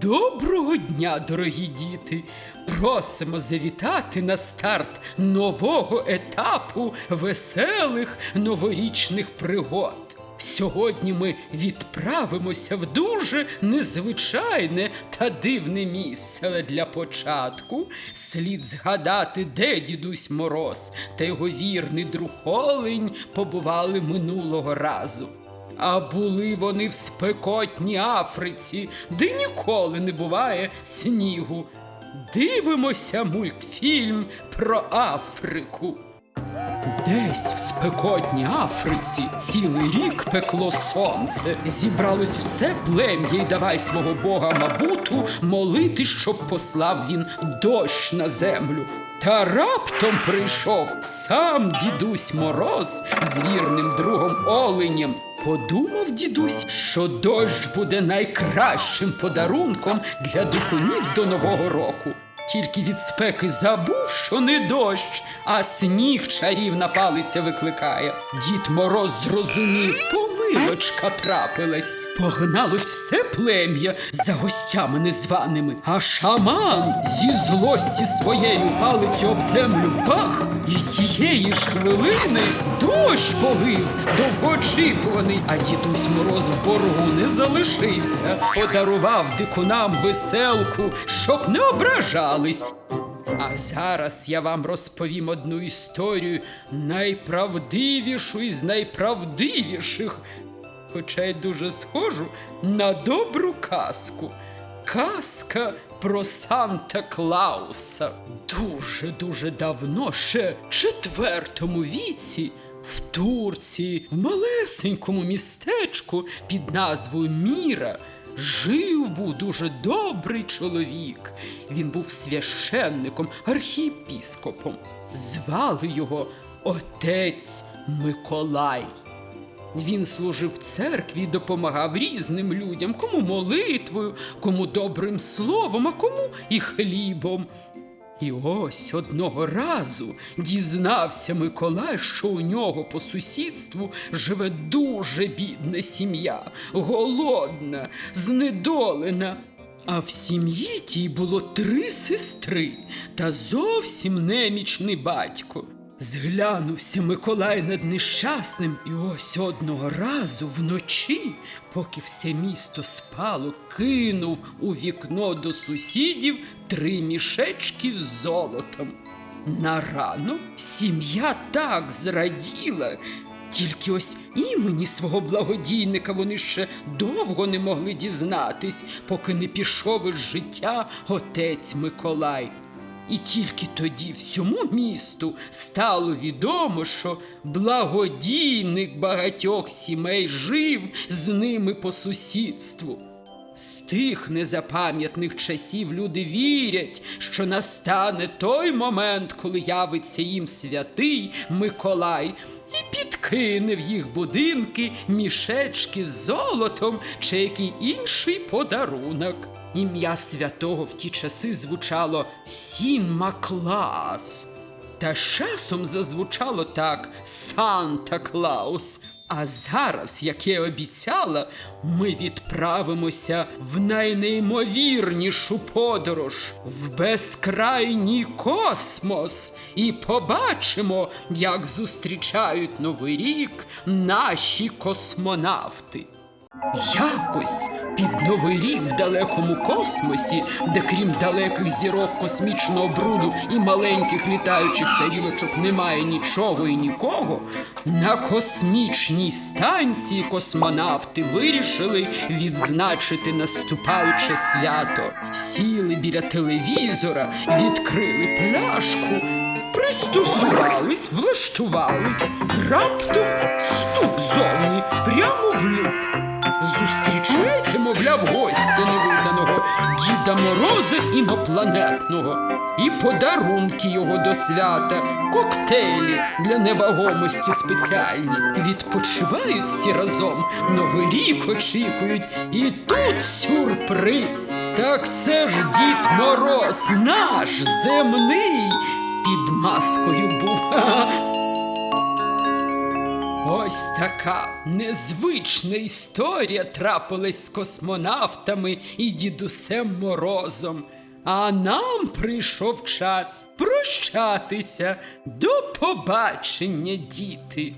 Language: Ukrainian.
Доброго дня, дорогі діти! Просимо завітати на старт нового етапу веселих новорічних пригод. Сьогодні ми відправимося в дуже незвичайне та дивне місце. Але для початку слід згадати, де дідусь Мороз та його вірний друг Олень побували минулого разу. А були вони в спекотній Африці, де ніколи не буває снігу. Дивимося мультфільм про Африку. Десь в спекотній Африці цілий рік пекло сонце. Зібралось все плем'я й давай свого бога Мабуту молити, щоб послав він дощ на землю. Та раптом прийшов сам дідусь Мороз з вірним другом Оленем. Подумав дідусь, що дощ буде найкращим подарунком для дикунів до Нового року. Тільки від спеки забув, що не дощ, а сніг чарівна палиця викликає. Дід Мороз зрозумів, помилочка трапилась. Погналось все плем'я за гостями незваними, а шаман зі злості своєю палицю об землю бах, і тієї ж хвилини дощ полив, довгоочікуваний, а дідусь Мороз в боргу не залишився, подарував дикунам веселку, щоб не ображались. А зараз я вам розповім одну історію, найправдивішу із найправдивіших, хоча й дуже схожу на добру казку. Казка про Санта Клауса. Дуже дуже давно, ще в четвертому віці. В Турції, в малесенькому містечку під назвою Міра, жив був дуже добрий чоловік. Він був священником, архієпіскопом. Звали його отець Миколай. Він служив церкві і допомагав різним людям, кому молитвою, кому добрим словом, а кому і хлібом. І ось одного разу дізнався Миколай, що у нього по сусідству живе дуже бідна сім'я, голодна, знедолена. А в сім'ї тій було три сестри та зовсім немічний батько. Зглянувся Миколай над нещасним, і ось одного разу вночі, поки все місто спало, кинув у вікно до сусідів три мішечки з золотом. На ранок сім'я так зраділа, тільки ось імені свого благодійника вони ще довго не могли дізнатись, поки не пішов із життя отець Миколай. І тільки тоді всьому місту стало відомо, що благодійник багатьох сімей жив з ними по сусідству. З тих незапам'ятних часів люди вірять, що настане той момент, коли явиться їм святий Миколай і підкине в їх будинки мішечки з золотом чи який інший подарунок. Ім'я святого в ті часи звучало Сін Маклас. Та з часом зазвучало так Санта Клаус. А зараз, як я обіцяла, ми відправимося в найнеймовірнішу подорож в безкрайній космос і побачимо, як зустрічають Новий рік наші космонавти. Якось під новий рік в далекому космосі, де крім далеких зірок космічного бруду і маленьких літаючих тарілочок немає нічого і нікого, на космічній станції космонавти вирішили відзначити наступаюче свято. Сіли біля телевізора, відкрили пляшку. Пристосувались, влаштувались, раптом стук зовні прямо в люк. Зустрічайте, мовляв, гостя невиданого, Діда Мороза інопланетного, і подарунки його до свята, коктейлі для невагомості спеціальні. Відпочивають всі разом, новий рік очікують, і тут сюрприз. Так це ж Дід Мороз, наш земний, під маскою був. Ось така незвична історія трапилась з космонавтами і дідусем Морозом. А нам прийшов час прощатися. До побачення, діти.